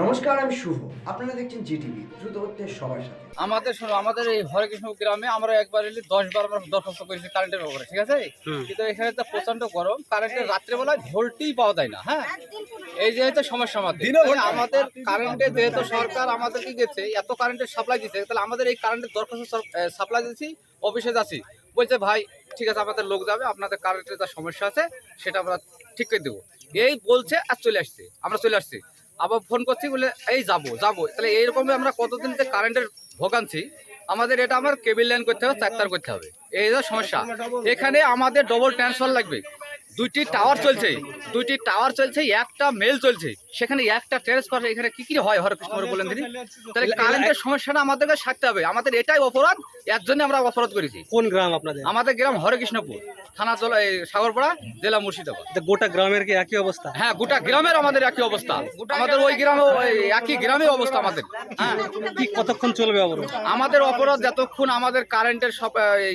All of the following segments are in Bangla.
নমস্কার আমি শুভ। আপনারা দেখছেন জিটিভি দ্রুত হচ্ছে সবার সাথে। আমাদের শোনো আমাদের এই হরেকৃষ্ণ গ্রামে আমরা একবার এলি দশ বার আমরা দরখাস্ত করেছি কারেন্টের ব্যাপারে ঠিক আছে? কিন্তু এখানে তো প্রচণ্ড গরম কারেন্টের রাত্রেবেলায় ভোল্টই পাওয়া যায় না হ্যাঁ? এই যেহেতু সমস্যা আমাদের আমাদের কারেন্টে যেহেতু সরকার আমাদেরকে গেছে এত কারেন্টের সাপ্লাই দিচ্ছে তাহলে আমাদের এই কারেন্টের দরখাস্ত সাপ্লাই দিচ্ছি অফিসে যাচ্ছি। বলছে ভাই ঠিক আছে আমাদের লোক যাবে আপনাদের কারেন্টের যা সমস্যা আছে সেটা আমরা ঠিক করে দেবো। এই বলছে আর চলে আসছে আমরা চলে আসছি। আবার ফোন করছি বলে এই যাব যাব। তাহলে এইরকমই আমরা কতদিন যে কারেন্টের ভোগান্ছি আমাদের এটা আমার কেবিল লাইন করতে হবে চার তার করতে হবে। এই হলো সমস্যা। এখানে আমাদের ডবল ট্রান্সফার লাগবে। দুইটি টাওয়ার চলছে দুইটি টাওয়ার চলছে একটা মেল চলছে। সেখানে একটা ট্রান্সফার এখানে কি কি হয় হরকৃষ্ণ বলেন দিদি তাহলে কারেন্টের সমস্যাটা আমাদেরকে সারতে হবে। আমাদের এটাই অপরাধ এর জন্য আমরা অপরাধ করেছি। কোন গ্রাম আপনাদের? আমাদের গ্রাম হরেকৃষ্ণপুর। থানা চলা এই সাগরপাড়া জেলা মুর্শিদাবাদ। গোটা গ্রামের কি একই অবস্থা? হ্যাঁ গোটা গ্রামের আমাদের একই অবস্থা। আমাদের ওই গ্রামে একই গ্রামে অবস্থা আমাদের। হ্যাঁ। কি কতক্ষণ চলবে অবরোধ? আমাদের অপরাধ যতক্ষণ আমাদের কারেন্টের সব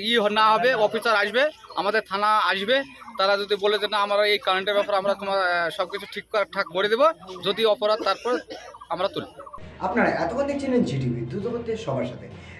ই না হবে অফিসার আসবে আমাদের থানা আসবে তারা যদি বলে যে না আমরা এই কারেন্টের ব্যাপারে আমরা তোমার সব কিছু ঠিক ঠাক করে দেবো যদি অপরাধ তারপর আমরা তুলব আপনারা এতক্ষণ দেখছিলেন জিটিভি দ্রুত সবার সাথে।